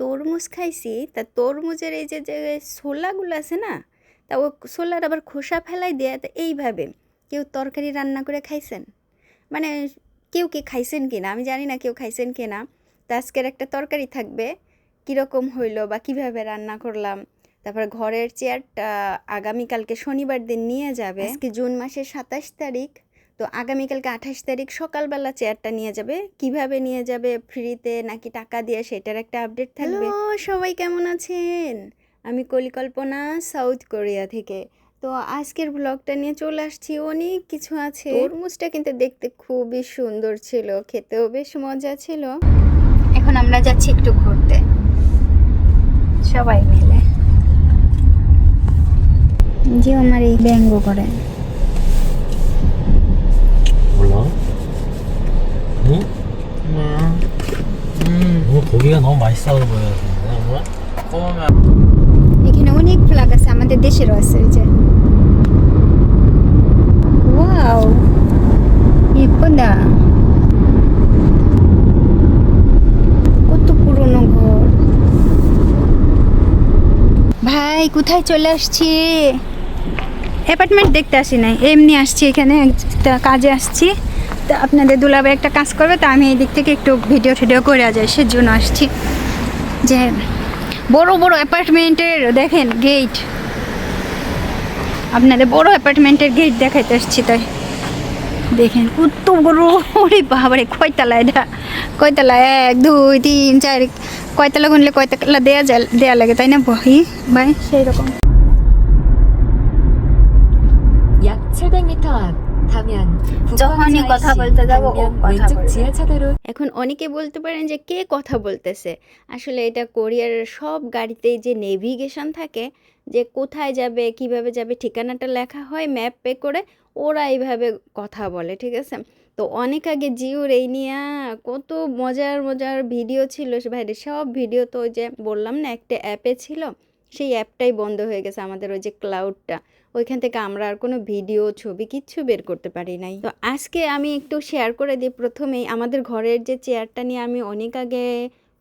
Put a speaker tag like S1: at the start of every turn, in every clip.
S1: তরমুজ খাইছি, তা তরমুজের এই যে যে ছোলাগুলো আছে না, তা ও ছোলার আবার খোসা ফেলাই দেয়, তা এইভাবে কেউ তরকারি রান্না করে খাইছেন? মানে কেউ কি খাইছেন কি না আমি জানি না কেউ খাইছেন কি না তা আজকের একটা তরকারি থাকবে, কীরকম হইল বা কীভাবে রান্না করলাম? তারপর ঘরের চেয়ারটা আগামীকালকে শনিবার দিন নিয়ে যাবে। আজকে জুন মাসের সাতাশ তারিখ। তো আগামীকালকে আঠাশ তারিখ সকালবেলা চেয়ারটা নিয়ে যাবে। কীভাবে নিয়ে যাবে ফ্রিতে নাকি টাকা দিয়ে সেটার একটা আপডেট থাকবে। সবাই কেমন আছেন? আমি কলিকল্পনা সাউথ কোরিয়া থেকে। তো আজকের ব্লগটা নিয়ে চলে আসছি অনেক কিছু আছে। তরমুজটা কিন্তু দেখতে খুবই সুন্দর ছিল খেতেও বেশ মজা ছিল। এখন আমরা যাচ্ছি একটু ঘুরতে। সবাই মিলে। যে আমার এই ব্যঙ্গ করে।
S2: 몰라? 응? 음, 오늘 고기가 너무 맛있어 보여서는데 오늘? 꼬우면
S1: এখানে অনেক ফ্ল্যাগ আছে আমাদের দেশেরও আছে ওই যে ওয়াও 예쁘다 কত পুরনো ঘর ভাই কোথায় চলে আসছি অ্যাপার্টমেন্ট দেখতে আসি নাই। এমনি আসছি এখানে, একটা কাজে আসছি। তা আপনাদের দুলাভাই একটা কাজ করবে, তা আমি এই দিক থেকে একটু ভিডিও টিডিও করে যাই সেজন্য আসছি। যে বড় বড় অ্যাপার্টমেন্টের, দেখেন গেট আপনাদের বড় অ্যাপার্টমেন্টের গেট দেখাইতে আসছি তাই। দেখেন কত বড়, ওরে বাবারে, কয়তলা এটা? কয়তলা এক, দুই, তিন, চার, কয়তলা গুনলে কয়তলা দেয়া যায়, দেয়া লাগে, তাই না বহি ভাই সেই রকম যখনই কথা বলতে যাব ও কথা এখন অনেকে বলতে পারেন যে কে কথা বলতেছে? আসলে এটা কোরিয়ার সব গাড়িতেই যে নেভিগেশন থাকে যে কোথায় যাবে কীভাবে যাবে ঠিকানাটা লেখা হয় ম্যাপ পে করে ওরা এইভাবে কথা বলে ঠিক আছে? তো অনেক আগে জিও এই নিয়ে কত মজার মজার ভিডিও ছিল। ভাইরে সব ভিডিও তো ওই যে বললাম না একটা অ্যাপে ছিল। সেই অ্যাপটাই বন্ধ হয়ে গেছে আমাদের ওই যে ক্লাউডটা ওইখান থেকে আমরা আর কোনো ভিডিও, ছবি কিচ্ছু বের করতে পারি নাই। তো আজকে আমি একটু শেয়ার করে দিই। প্রথমেই আমাদের ঘরের যে চেয়ারটা নিয়ে আমি অনেক আগে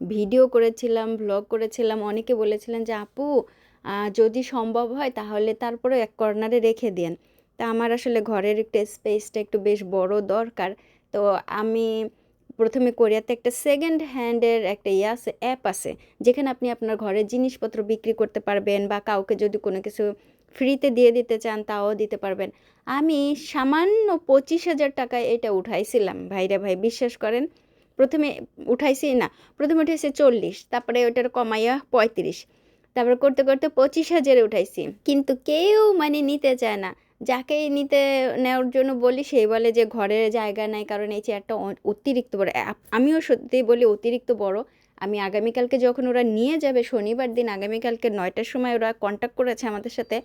S1: ভিডিও করেছিলাম ব্লগ করেছিলাম, অনেকে বলেছিলেন যে, আপু যদি সম্ভব হয় তাহলে তারপরে এক কর্নারে রেখে দিন তা আমার আসলে ঘরের একটু স্পেসটা একটু বেশ বড় দরকার। তো আমি প্রথমে কোরিয়াতে একটা সেকেন্ড হ্যান্ডের একটা ইয়ে আছে অ্যাপ আছে, যেখানে আপনি আপনার ঘরের জিনিসপত্র বিক্রি করতে পারবেন বা কাউকে যদি কোনো কিছু ফ্রিতে দিয়ে দিতে চান, তাও দিতে পারবেন। আমি সামান্য পঁচিশ হাজার টাকায় এটা উঠাইছিলাম, ভাইরা ভাই, বিশ্বাস করেন? প্রথমে উঠাইছি না, প্রথমে উঠাইছে চল্লিশ, তারপরে ওটার কমাইয়া পঁয়ত্রিশ, তারপরে করতে করতে পঁচিশ হাজারে উঠাইছি। কিন্তু কেউ মানে নিতে চায় না যাকেই নিতে নেওয়ার জন্য বলি সেই বলে যে ঘরের জায়গা নাই, কারণ এই চেয়ারটা অতিরিক্ত বড় আমিও সত্যিই বলি অতিরিক্ত বড়। আমি আগামীকালকে যখন ওরা নিয়ে যাবে, শনিবার দিন আগামীকালকে নয়টার সময় ওরা কন্ট্যাক্ট করেছে আমাদের সাথে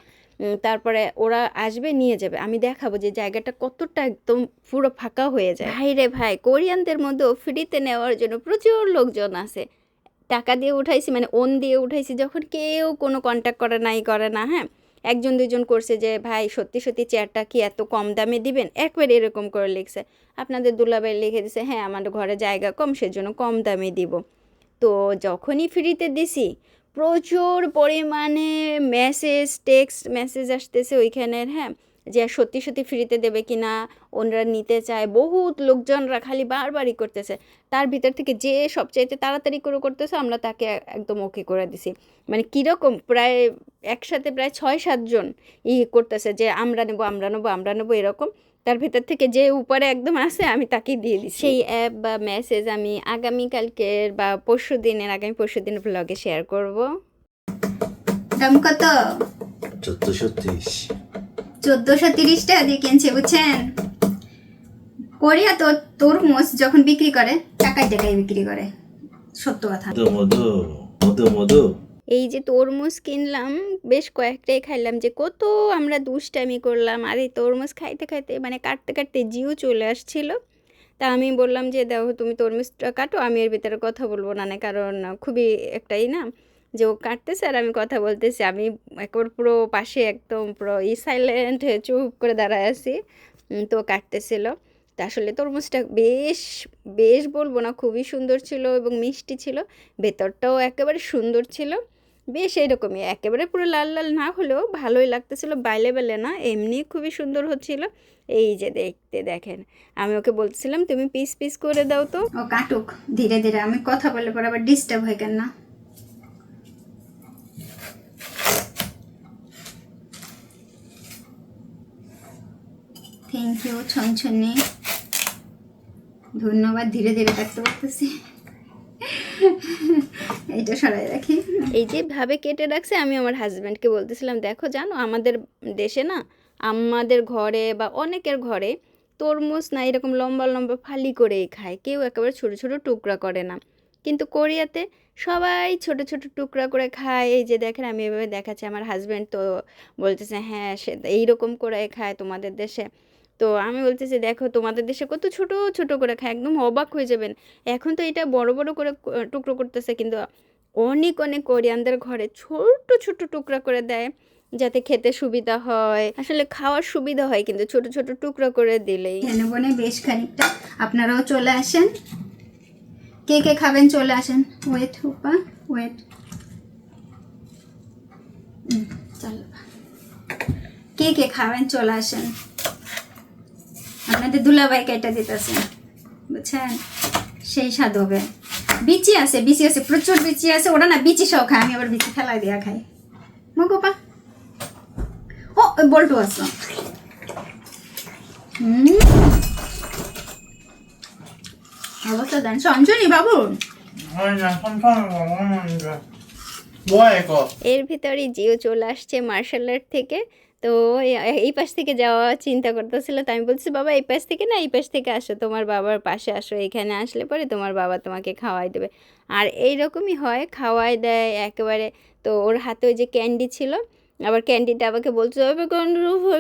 S1: তারপরে ওরা আসবে, নিয়ে যাবে। আমি দেখাবো যে জায়গাটা কতটা একদম পুরো ফাঁকা হয়ে যায়। ভাই রে ভাই, কোরিয়ানদের মধ্যেও ফ্রিতে নেওয়ার জন্য প্রচুর লোকজন আছে। টাকা দিয়ে উঠাইছি মানে ওন দিয়ে উঠাইছি, যখন কেউ কোনো কন্ট্যাক্ট করে নাই, করে না হ্যাঁ? একজন দুজন করছে যে, ভাই, সত্যি সত্যি চেয়ারটা কি এত কম দামে দিবেন? একবার এরকম করে লিখছে। আপনাদের দুলাভাই লিখে দিছে হ্যাঁ আমাদের ঘরে জায়গা কম, সেজন্য কম দামে দিব। তো যখনই ফ্রিতে দিছি, প্রচুর পরিমাণে মেসেজ টেক্সট মেসেজ আসতেছে ওইখানের হ্যাঁ? যে সত্যি সত্যি ফ্রিতে দেবে কি না ওনারা নিতে চায়, বহুত লোকজনরা খালি বারবারই করতেছে। তার ভিতর থেকে যে সবচাইতে তাড়াতাড়ি করে করতেছে, আমরা তাকে একদম ওকে করে দিছি। মানে কীরকম, প্রায় একসাথে প্রায় ছয় সাতজন ই করতেছে যে আমরা নেব আমরা নেব আমরা নেব, এরকম। তার ভেতর থেকে যে উপরে একদম আছে আমি তাকেই দিয়ে দিই সেই অ্যাপ বা মেসেজ আমি আগামীকালকের বা পরশু দিনের আগামী পরশু দিনের ব্লগে শেয়ার করব। দাম কত?
S2: চোদ্দশো তিরিশ।
S1: চোদ্দশো তিরিশ টাকা দিয়ে কিনছে বুঝছেন? কোরিয়া তো তরমুজ যখন বিক্রি করে টাকায় টাকায় বিক্রি করে। সত্য কথা।
S2: মধু মধু মধু মধু।
S1: এই যে তরমুজ কিনলাম, বেশ কয়েকটাই খাইলাম যে কত আমরা দুষ্টামি করলাম। আর এই তরমুজ খাইতে খাইতে মানে কাটতে কাটতে জিও চলে আসছিল। তা আমি বললাম যে, দেখো, তুমি তরমুজটা কাটো, আমি এর ভিতরে কথা বলব না। না কারণ খুবই একটাই না, যে ও কাটতেছে আর আমি কথা বলতেছি। আমি একবার পুরো পাশে একদম পুরো ই সাইলেন্ট চুপ করে দাঁড়ায় আছি। তো কাটতেছিল। তা আসলে তরমুজটা বেশ বেশ বলব না, খুবই সুন্দর ছিল এবং মিষ্টি ছিল। ভেতরটাও একেবারে সুন্দর ছিল। বেশ এরকমই, একেবারে পুরো লাল লাল না হলেও ভালোই লাগতেছিল, বাইলে বেলে না, এমনি খুবই সুন্দর হচ্ছিল। এই যে দেখতে দেখেন, আমি ওকে বলছিলাম তুমি পিস পিস করে দাও তো।
S3: ও কাটুক, ধীরে ধীরে, আমি কথা বললে পরে আবার ডিস্টার্ব হয় কেন না। থ্যাংক ইউ ছনছনি। ধন্যবাদ, ধীরে ধীরে কাটতে পারতেছি। এইটা সরাই রাখি।
S1: এই যে ভাবে কেটে রাখছে, আমি আমার হাজব্যান্ডকে বলতেছিলাম, দেখো, জানো, আমাদের দেশে না, আমাদের ঘরে বা অনেকের ঘরে তরমুজ না এরকম লম্বা লম্বা ফালি করেই খায়। কেউ একেবারে ছোট ছোট টুকরা করে না। কিন্তু কোরিয়াতে সবাই ছোট ছোট টুকরা করে খায়। এই যে দেখেন, আমি এভাবে দেখাচ্ছি। আমার হাজব্যান্ড তো বলতেছে হ্যাঁ সে এইরকম করে খায় তোমাদের দেশে। তো আমি বলতেছি, দেখো, তোমাদের দেশে কত ছোট ছোট করে খায়, একদম অবাক হয়ে যাবেন। এখন তো এটা বড় বড় করে টুকরো করতেছে, কিন্তু অনেক অনেক কোরিয়ানদের ঘরে ছোট ছোট টুকরা করে দেয়, যাতে খেতে সুবিধা হয়। আসলে খাওয়ার সুবিধা হয়, কিন্তু ছোট ছোট টুকরা করে দিলেই।
S3: বনে বেশ খানিকটা আপনারাও চলে আসেন। কে কে খাবেন? চলে আসেন। ওয়েট উপা ওয়েট চলো। কে কে খাবেন? চলে আসেন। আপনাদের দুলাভাই এটা দিতেছে বুঝছেন? সেই স্বাদ হবে। বিচি আছে বিচি আছে প্রচুর বিচি আছে। ওটা না বিচি সহ খায় আমি আবার বিচি ফেলাই দিয়া খাই। মগোপা ও বল্টু আছে। অবস্থা দেন। সঞ্জনী বাবু?
S1: এর ভিতরে জিও চলে আসছে মার্শাল আর্ট থেকে। তো এই পাশ থেকে যাওয়া চিন্তা করতেছিল তো আমি বলছি বাবা এই পাশ থেকে না এই পাশ থেকে আসো। তোমার বাবার পাশে আসো এখানে আসলে পরে তোমার বাবা তোমাকে খাওয়াই দেবে। আর এই রকমই হয় খাওয়াই দেয় একেবারে। তো ওর হাতে ওই যে ক্যান্ডি ছিল আবার ক্যান্ডিটা আমাকে বলছে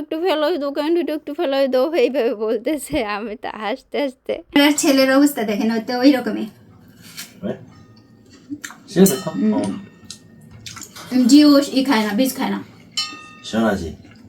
S1: একটু ফেলো দো ক্যান্ডিটা একটু ফেলো দো এইভাবে বলতেছে আমি তা হাসতে হাসতে।
S3: ছেলের অবস্থা দেখেন ওই তো ওই রকমই জিও ই খায় না বীজ খায় না।
S2: শোনা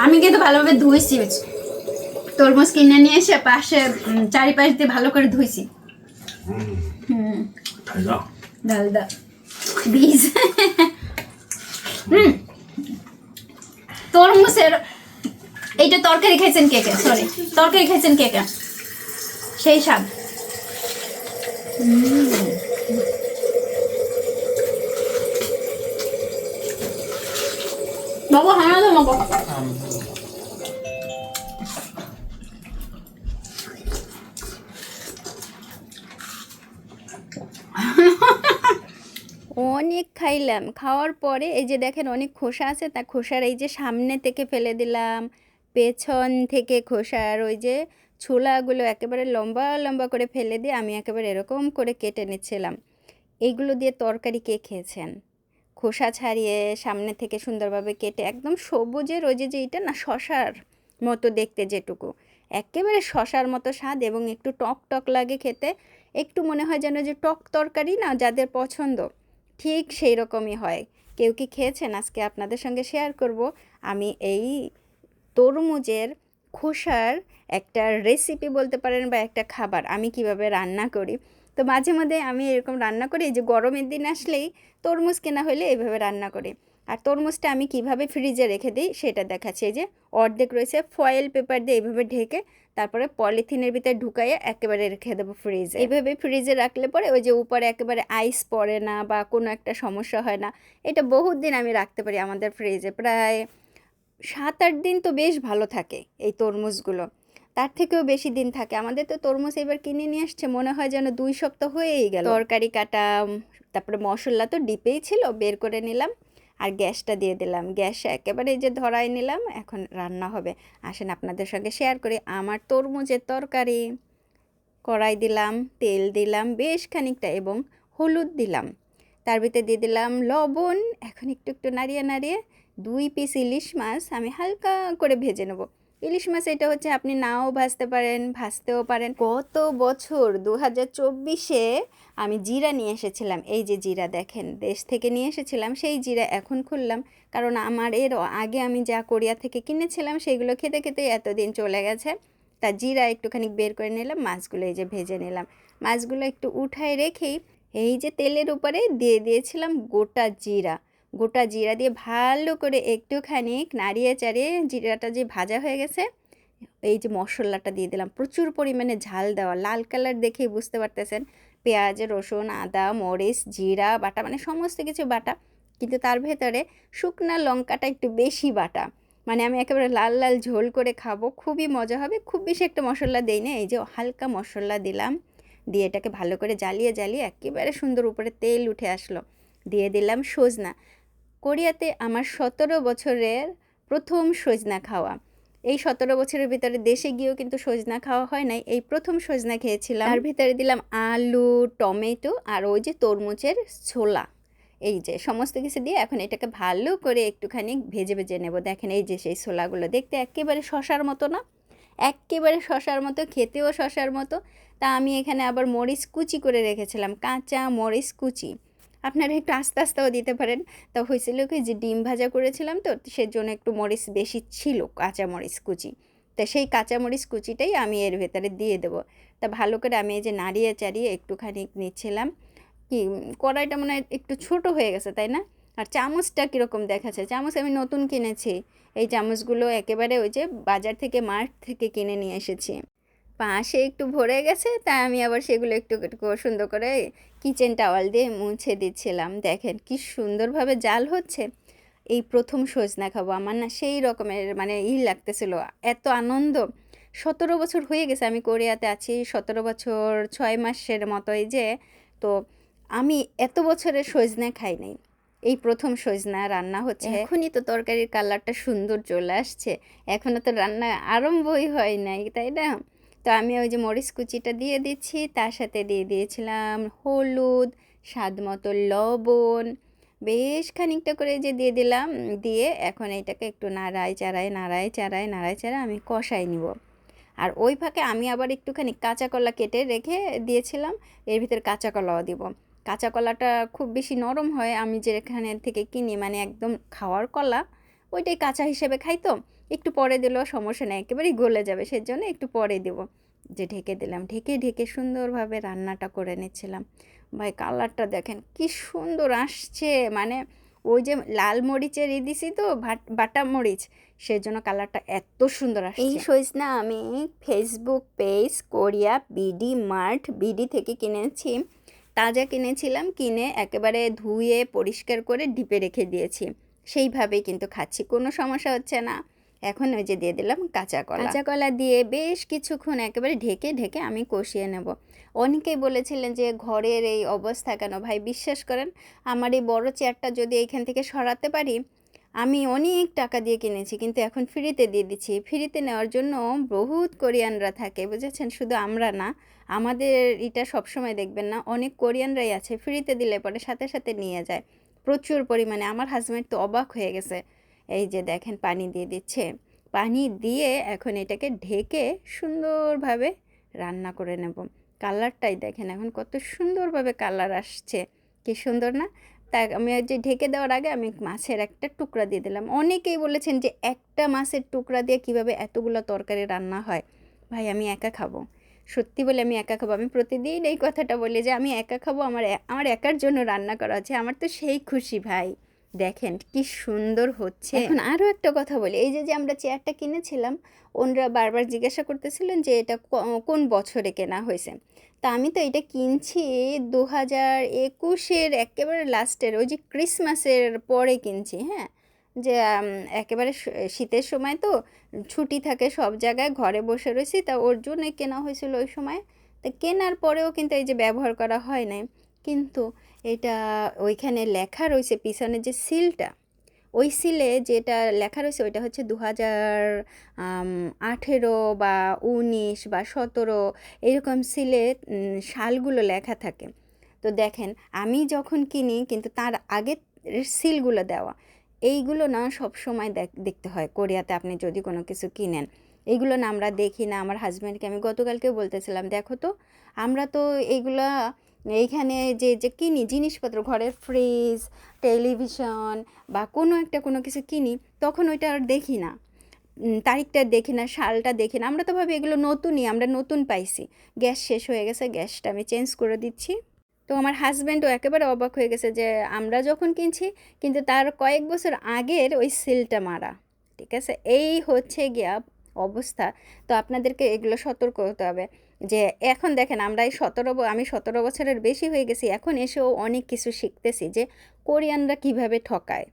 S3: আমি কিন্তু ভালোভাবে ধুইছি তরমুজ কিনে নিয়ে এসে পাশে চারিপাশ দিয়ে ভালো করে ধুইছি। হুম। হুম। তরমুজের এইটা তরকারি খাইছেন কে কে? সরি তরকারি খাইছেন কে কে? সেই স্বাদ। বাবা হ্যাঁ তো
S1: অনেক খাইলাম। খাওয়ার পরে এই যে দেখেন অনেক খোসা আছে, তা খোসার এই যে সামনে থেকে ফেলে দিলাম। পেছন থেকে খোসার ওই যে ছোলাগুলো একেবারে লম্বা লম্বা করে ফেলে দিয়ে আমি একেবারে এরকম করে কেটে নিচ্ছিলাম। এইগুলো দিয়ে তরকারি কে খেয়েছেন? খোসা ছাড়িয়ে সামনে থেকে সুন্দরভাবে কেটে একদম সবুজের ওই যে এটা না শশার মতো দেখতে যেটুকু। একেবারে শশার মতো স্বাদ এবং একটু টক টক লাগে খেতে। একটু মনে হয় যেন যে টক তরকারি না যাদের পছন্দ। ঠিক সেই রকমই হয়। কেউ কি খেয়েছেন? আজকে আপনাদের সঙ্গে শেয়ার করব। আমি এই তরমুজের খোসার একটা রেসিপি বলতে পারেন বা একটা খাবার আমি কীভাবে রান্না করি। তো মাঝে মাঝে আমি এরকম রান্না করি যে গরমের দিন আসলেই তরমুজ কেনা হলে এইভাবে রান্না করি। আর তরমুজটা আমি কীভাবে ফ্রিজে রেখে দিই সেটা দেখাচ্ছি। যে অর্ধেক রয়েছে ফয়েল পেপার দিয়ে এইভাবে ঢেকে তারপরে পলিথিনের ভিতরে ঢুকাইয়ে একেবারে রেখে দেবো ফ্রিজে এইভাবে ফ্রিজে রাখলে পরে ওই যে উপরে একেবারে আইস পড়ে না বা কোনো একটা সমস্যা হয় না, এটা বহুত দিন আমি রাখতে পারি আমাদের ফ্রিজে প্রায় সাত আট দিন তো বেশ ভালো থাকে এই তরমুজগুলো, তার থেকেও বেশি দিন থাকে। আমাদের তো তরমুজ এবার কিনে নিয়ে আসছে, মনে হয় যেন দুই সপ্তাহ হয়েই গেল। তরকারি কাটা তারপরে মশলা তো ডিপেই ছিল, বের করে নিলাম। আর গ্যাসটা দিয়ে দিলাম। গ্যাস একেবারে যে ধরাই নিলাম, এখন রান্না হবে। আসেন আপনাদের সঙ্গে শেয়ার করি। আমার তরমুজের তরকারি, কড়াই দিলাম, তেল দিলাম, বেশ খানিকটা এবং হলুদ দিলাম। তার ভিতরে দিয়ে দিলাম লবণ। এখন একটু একটু নাড়িয়ে নাড়িয়ে দুই পিস ইলিশ মাছ আমি হালকা করে ভেজে নেব। ইলিশ মাছ এটা হচ্ছে আপনি নাও ভাজতে পারেন, ভাজতেও পারেন। গত বছর দু হাজার চব্বিশে আমি জিরা নিয়ে এসেছিলাম। এই যে জিরা দেখেন, দেশ থেকে নিয়ে এসেছিলাম, সেই জিরা এখন খুললাম। কারণ আমার এর আগে আমি যা কোরিয়া থেকে কিনেছিলাম, সেইগুলো খেতে খেতে এতদিন চলে গেছে। তা জিরা একটুখানি বের করে নিলাম, মাছগুলো এই যে ভেজে নিলাম। মাছগুলো একটু উঠায় রেখেই এই যে তেলের উপরে দিয়ে দিয়েছিলাম গোটা জিরা। গোটা জিরা দিয়ে ভালো করে একটুখানি নাড়িয়ে চাড়িয়ে জিরাটা যে ভাজা হয়ে গেছে, এই যে মশলাটা দিয়ে দিলাম। প্রচুর পরিমাণে ঝাল দেওয়া, লাল কালার দেখেই বুঝতে পারতেছেন। পেঁয়াজ, রসুন, আদা, মরিচ, জিরা, বাটা মানে সমস্ত কিছু বাটা, কিন্তু তার ভেতরে শুকনা লঙ্কাটা একটু বেশি বাটা। মানে আমি একেবারে লাল লাল ঝোল করে খাব, খুবই মজা হবে, খুব বেশি একটা মশলা দেই না, এই যে হালকা মশলা দিলাম। দিয়ে এটাকে ভালো করে জ্বালিয়ে জ্বালিয়ে একেবারে সুন্দর উপরে তেল উঠে আসলো। দিয়ে দিলাম সজনা। কোরিয়াতে আমার সতেরো বছরের প্রথম সজনা খাওয়া। এই সতেরো বছরের ভিতরে দেশে গিয়েও কিন্তু সজনা খাওয়া হয় নাই। এই প্রথম সজনা খেয়েছিলাম। তার ভিতরে দিলাম আলু, টমেটো আর ওই যে তরমুজের ছোলা। এই যে সমস্ত কিছু দিয়ে এখন এটাকে ভালো করে একটুখানি ভেজে ভেজে নেব। দেখেন এই যে সেই ছোলাগুলো দেখতে একেবারে শশার মতো না? একেবারে শশার মতো, খেতেও শশার মতো। তা আমি এখানে আবার মরিচ কুচি করে রেখেছিলাম, কাঁচা মরিচ কুচি। আপনারা একটু আস্তে আস্তেও দিতে পারেন। তা হয়েছিল কি যে ডিম ভাজা করেছিলাম তো, সেজন্য একটু মরিচ বেশি ছিল, কাঁচা মরিচ কুচি। তা সেই কাঁচামরিচ কুচিটাই আমি এর ভেতরে দিয়ে দেবো। তা ভালো করে আমি এই যে নাড়িয়ে চাড়িয়ে একটুখানি নিচ্ছিলাম। কি কড়াইটা মনে হয় একটু ছোট হয়ে গেছে, তাই না? আর চামচটা কীরকম দেখাচ্ছে? চামচ আমি নতুন কিনেছি। এই চামচগুলো একেবারে ওই যে বাজার থেকে, মার্ট থেকে কিনে নিয়ে এসেছি। পাশে একটু ভরে গেছে, তাই আমি আবার সেগুলো একটু একটু সুন্দর করে কিচেন টাওয়াল দিয়ে মুছে দিচ্ছিলাম। দেখেন কি সুন্দরভাবে জাল হচ্ছে। এই প্রথম সজনা খাব, আমার না সেই রকমের মানে ই লাগতেছিল, এত আনন্দ। সতেরো বছর হয়ে গেছে আমি কোরিয়াতে আছি, সতেরো বছর ছয় মাসের মতোই যে, তো আমি এত বছরের সজনা খাই নাই। এই প্রথম সজনা রান্না হচ্ছে। এখনই তো তরকারির কালারটা সুন্দর চলে আসছে। এখনও তো রান্না আরম্ভই হয় নাই, তাই না? তো আমি ওই যে মরিচ কুচিটা দিয়ে দিচ্ছি, তার সাথে দিয়ে দিয়েছিলাম হলুদ, স্বাদ মতো লবণ, বেশ খানিকটা করে যে দিয়ে দিলাম, দিয়ে এখন এইটাকে একটু নাড়াই চাড়াই নাড়াই চাড়াই নাড়াই চাড়াই আমি কষাই নিব। আর ওই ফাঁকে আমি আবার একটুখানি কাঁচা কলা কেটে রেখে দিয়েছিলাম, এর ভিতরে কাঁচা কলাও দিব। কাঁচা কলাটা খুব বেশি নরম হয়, আমি যেখানে থেকে কিনি মানে একদম খাওয়ার কলা, ওইটাই কাঁচা হিসেবে খাই তো একটু পরে দিলেও সমস্যা নেই, একেবারেই গলে যাবে, সেজন্য একটু পরে দেব। যে ঢেকে দিলাম, ঢেকে ঢেকে সুন্দরভাবে রান্নাটা করে নিচ্ছিলাম। ভাই, কালারটা দেখেন কি সুন্দর আসছে মানে ওই যে লাল মরিচের ই দিছি তো বাটা মরিচ সেই জন্য কালারটা এত সুন্দর আসছে। এই সইজনা আমি Facebook page Korea BD mart BD থেকে কিনেছি। তাজা কিনেছিলাম, কিনে একেবারে ধুয়ে পরিষ্কার করে ডিপে রেখে দিয়েছি। সেইভাবেই কিন্তু খাচ্ছি, কোনো সমস্যা হচ্ছে না। এখন ওই যে দিয়ে দিলাম কাঁচা কলা। কাঁচা কলা দিয়ে বেশ কিছুক্ষণ একেবারে ঢেকে ঢেকে আমি কষিয়ে নেব। অনেকেই বলেছিলেন যে ঘরের এই অবস্থা কেন? ভাই, বিশ্বাস করেন, আমার এই বড় চেয়ারটা যদি এইখান থেকে সরাতে পারি, আমি অনেক টাকা দিয়ে কিনেছি, কিন্তু এখন ফ্রিতে দিয়ে দিচ্ছি। ফ্রিতে নেওয়ার জন্য বহুত কোরিয়ানরা থাকে, বুঝেছেন? শুধু আমরা না, আমাদের এটা সবসময় দেখবেন না, অনেক কোরিয়ানরাই আছে, ফ্রিতে দিলে পরে সাথে সাথে নিয়ে যায়। প্রচুর পরিমাণে। আমার হাজব্যান্ড তো অবাক হয়ে গেছে। এই যে দেখেন পানি দিয়ে দিচ্ছে। পানি দিয়ে এখন এটাকে ঢেকে সুন্দরভাবে রান্না করে নেব। কালারটাই দেখেন এখন কত সুন্দরভাবে কালার আসছে। কি সুন্দর না? তা আমি যে ঢেকে দেওয়ার আগে আমি মাছের একটা টুকরা দিয়ে দিলাম। অনেকেই বলেছেন যে একটা মাছের টুকরা দিয়ে কীভাবে এতগুলো তরকারি রান্না হয়। ভাই, আমি একা খাব। সত্যি বলে আমি একা খাব। আমি প্রতিদিন এই কথাটা বলি যে আমি একা খাব, আমার আমার একার জন্য রান্না করা আছে আমার তো সেই খুশি, ভাই। দেখেন কি সুন্দর হচ্ছে। এখন আরও একটা কথা বলি, এই যে যে আমরা চেয়ারটা কিনেছিলাম, ওনরা বারবার জিজ্ঞাসা করতেছিলেন যে এটা কোন বছরে কেনা হয়েছে। তা আমি তো এটা কিনছি দু হাজার একুশের একেবারে লাস্টের ওই যে ক্রিসমাসের পরে কিনছি হ্যাঁ? যে একেবারে শীতের সময় তো ছুটি থাকে সব জায়গায়, ঘরে বসে রয়েছি, তা ওর জন্যই কেনা হয়েছিল ওই সময়। তা কেনার পরেও কিন্তু এই যে ব্যবহার করা হয় নাই। কিন্তু এটা ওইখানে লেখা রয়েছে পিছনে যে সিলটা, ওই সিলে যেটা লেখা রয়েছে ওইটা হচ্ছে দু হাজার আঠেরো বা উনিশ বা সতেরো এরকম সিলে সালগুলো লেখা থাকে। তো দেখেন, আমি যখন কিনি কিন্তু তার আগের সিলগুলো দেওয়া, এইগুলো না সব সময় দেখতে হয় কোরিয়াতে আপনি যদি কোনো কিছু কিনেন। এইগুলো না আমরা দেখি না, আমার হাজব্যান্ডকে আমি গতকালকেও বলতেছিলাম, দেখো তো, আমরা তো এইগুলা এইখানে যে যে কিনি জিনিসপত্র, ঘরের ফ্রিজ টেলিভিশন বা কোনো একটা কোনো কিছু কিনি, তখন ওইটা আর দেখি না। তারিখটা দেখি না, সালটা দেখি না। আমরা তো ভাবি এগুলো নতুনই, আমরা নতুন পাইছি। গ্যাস শেষ হয়ে গেছে, গ্যাসটা আমি চেঞ্জ করে দিচ্ছি। তো আমার হাজব্যান্ডও একেবারে অবাক হয়ে গেছে যে, আমরা যখন কিনছি, কিন্তু তার কয়েক বছর আগের ওই সিলটা মারা। ঠিক আছে? এই হচ্ছে গিয়া অবস্থা। তো আপনাদেরকে এগুলো সতর্ক হতে হবে। যে এখন দেখেন আমরা এই সতেরো আমি সতেরো বছরের বেশি হয়ে গেছি, এখন এসেও অনেক কিছু শিখতেছি যে কোরিয়ানরা কীভাবে ঠকায়।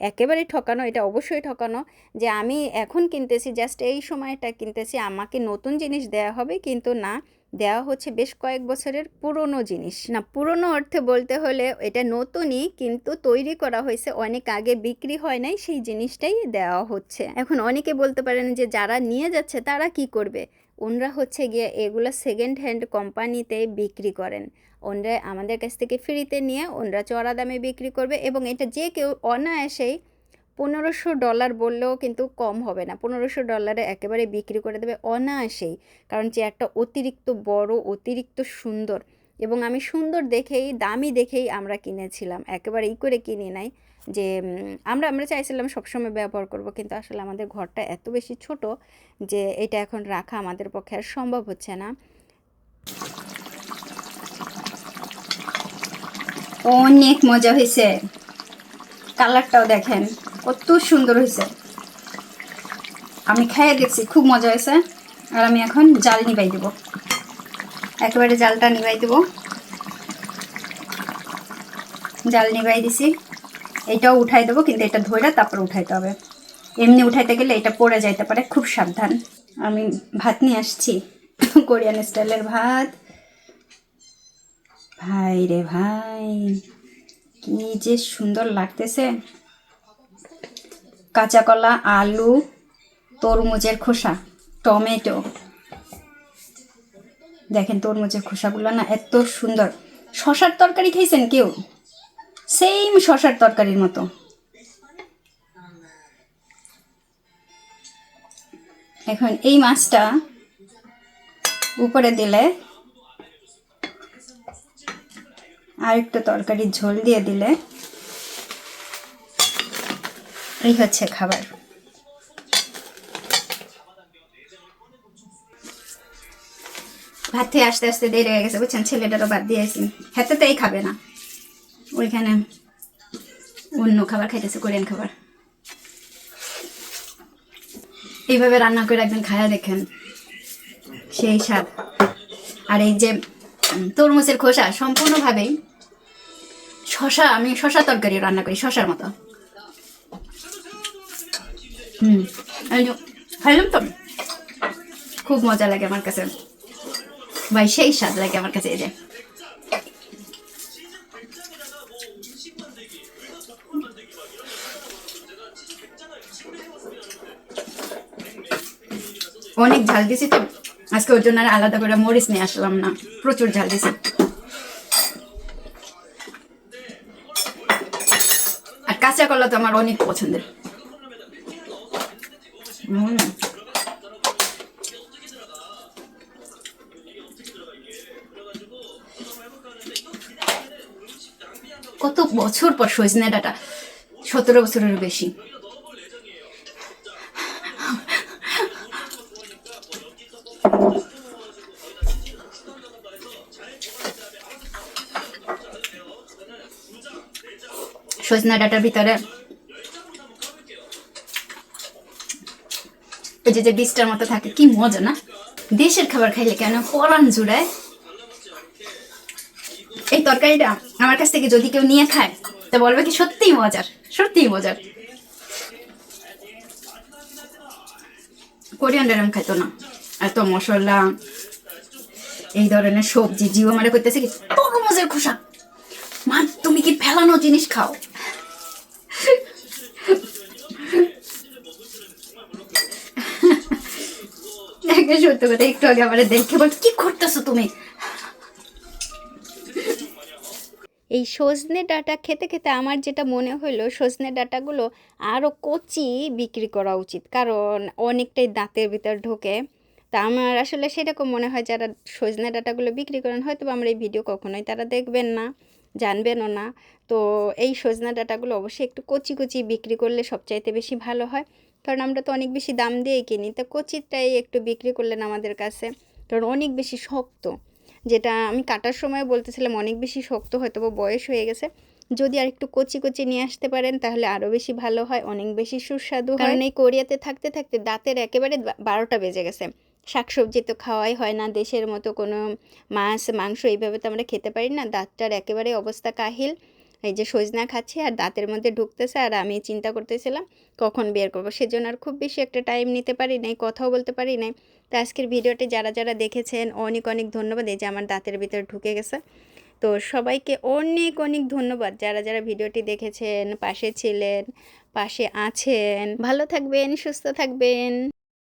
S1: একেবারে ঠকানো, এটা অবশ্যই ঠকানো যে আমি এখন কিনতেছি জাস্ট এই সময়টা কিনতেছি, আমাকে নতুন জিনিস দেয়া হবে, কিন্তু না দেওয়া হচ্ছে বেশ কয়েক বছরের পুরনো জিনিস। না, পুরনো অর্থে বলতে হলে এটা নতুনই, কিন্তু তৈরি করা হয়েছে, অনেক আগে বিক্রি হয় নাই, সেই জিনিসটাই দেওয়া হচ্ছে। এখন অনেকে বলতে পারেন যে যারা নিয়ে যাচ্ছে, তারা কি করবে? ওনরা হচ্ছে গিয়ে এগুলো সেকেন্ড হ্যান্ড কোম্পানিতে বিক্রি করেন। ওনরা আমাদের কাছ থেকে ফ্রিতে নিয়ে ওনরা চড়া দামে বিক্রি করবে এবং এটা যে কেউ অনায়াসেই পনেরোশো ডলার বললেও কিন্তু কম হবে না। পনেরোশো ডলারে একেবারে বিক্রি করে দেবে অনায়াসেই। কারণ যে একটা অতিরিক্ত বড়, অতিরিক্ত সুন্দর এবং আমি সুন্দর দেখেই, দামি দেখেই আমরা কিনেছিলাম। একেবারে ই করে কিনি নাই যে আমরা আমরা চাইছিলাম সবসময় ব্যবহার করব, কিন্তু আসলে আমাদের ঘরটা এত বেশি ছোট যে, এটা এখন রাখা আমাদের পক্ষে আর সম্ভব হচ্ছে না।
S3: অনেক মজা হয়েছে। কালারটাও দেখেন, কত সুন্দর হয়েছে। আমি খেয়ে দেখছি, খুব মজা হয়েছে। আর আমি এখন জাল নিবাই দেব। একেবারে জালটা নিবাই দেব। জাল নিবাই দিছি। এটাও উঠাই দেবো, কিন্তু এটা ধরে তারপর উঠাইতে হবে। এমনি উঠাইতে গেলে এটা পড়ে যাইতে পারে, খুব সাবধান। আমি ভাত নিয়ে আসছি, কোরিয়ান স্টাইলের ভাত। ভাই রে ভাই, কি যে সুন্দর লাগতেছে। কাঁচা কলা, আলু, তরমুজের খোসা, টমেটো। দেখেন তরমুজের খোসাগুলো না এত সুন্দর। শশার তরকারি খেয়েছেন কেউ? সেম শশার তরকারির মতো। এখন এই মাছটা উপরে দিলে আর একটু তরকারির ঝোল দিয়ে দিলে এই হচ্ছে খাবার। ভাত আস্তে আস্তে দেরি হয়ে গেছে, বুঝছেন? ছেলেটারও বাদ দিয়েছি হাতে তো এই খাবে না। ওইখানে অন্য খাবার খাইতেছে, কোরিয়ান খাবার। এইভাবে রান্না করে একদিন খায়া দেখেন, সেই স্বাদ। আর এই যে তরমুজের খোসা, সম্পূর্ণভাবেই শশা, আমি শশা তরকারি রান্না করি, শশার মতো। হুম তো। খুব মজা লাগে আমার কাছে। ভাই, সেই স্বাদ লাগে আমার কাছে অনেক ঝাল দিছি তো, আজকে ওর জন্য আর আলাদা করে মরিচ নিয়ে আসলাম না, প্রচুর ঝাল দিছি। আর কাঁচা কলা তো আমার অনেক পছন্দের। বছর পর সজনে ডাটা, সতেরো বছরেরও বেশি। সজনা ডাটার ভিতরে ওই যে যে বীজটার মতো থাকে, কি মজা না? দেশের খাবার খাইলে কেন পরান জুড়ায়? এই তরকারিটা আমার কাছ থেকে যদি কেউ নিয়ে খায় তো বলবে কি? সত্যিই মজার সত্যিই মজার। কোরিয়ান্ডার আমি খাইতো না। এত মশলা, এই ধরনের সবজি, জিও মানে করতেছে কি? তরমুজের খোসা। মা, তুমি কি ফেলানো জিনিস খাও? সত্য কথা, একটু আগে আমার দেখে বল, কি করতেছো তুমি?
S1: এই সজনে ডাটা খেতে খেতে আমার যেটা মনে হলো সজনে ডাটাগুলো আরও কচি বিক্রি করা উচিত। কারণ অনেকটাই দাঁতের ভিতর ঢোকে। তা আমার আসলে সেরকম মনে হয় যারা সজনে ডাটাগুলো বিক্রি করেন হয়তো আমার এই ভিডিও কখনোই তারা দেখবেন না, জানবেনও না। তো এই সজনা ডাটাগুলো অবশ্যই একটু কচি কচি বিক্রি করলে সবচাইতে বেশি ভালো হয়। কারণ আমরা তো অনেক বেশি দাম দিয়েই কিনি। তো কচিটাই একটু বিক্রি করলেন আমাদের কাছে। কারণ অনেক বেশি শক্ত। যেটা আমি কাটার সময় বলতেছিলাম, অনেক বেশি শক্ত হয়তো বয়স হয়ে গেছে। যদি আর একটু কচি কচি নিয়ে আসতে পারেন, তাহলে আরও বেশি ভালো হয়, অনেক বেশি সুস্বাদু কারণ এই কোরিয়াতে থাকতে থাকতে দাঁতের একেবারে বারোটা বেজে গেছে। শাকসবজি তো খাওয়াই হয় না, দেশের মতো কোনো মাছ, মাংস এইভাবে তো আমরা খেতে পারি না। দাঁতটার একেবারে অবস্থা কাহিল। এই যে সজনা খাচ্ছি আর দাঁতের মধ্যে ঢুকতেছে আর আমি চিন্তা করতেছিলাম, কখন বের করব? সেজন্য আর খুব বেশি একটা টাইম নিতে পারি নাই, কথাও বলতে পারি নাই। তো আজকের ভিডিওটি যারা যারা দেখেছেন, অনেক অনেক ধন্যবাদ। এই যে আমার দাঁতের ভিতরে ঢুকে গেছে। তো সবাইকে অনেক অনেক ধন্যবাদ। যারা যারা ভিডিওটি দেখেছেন, পাশে ছিলেন, পাশে আছেন। ভালো থাকবেন, সুস্থ থাকবেন।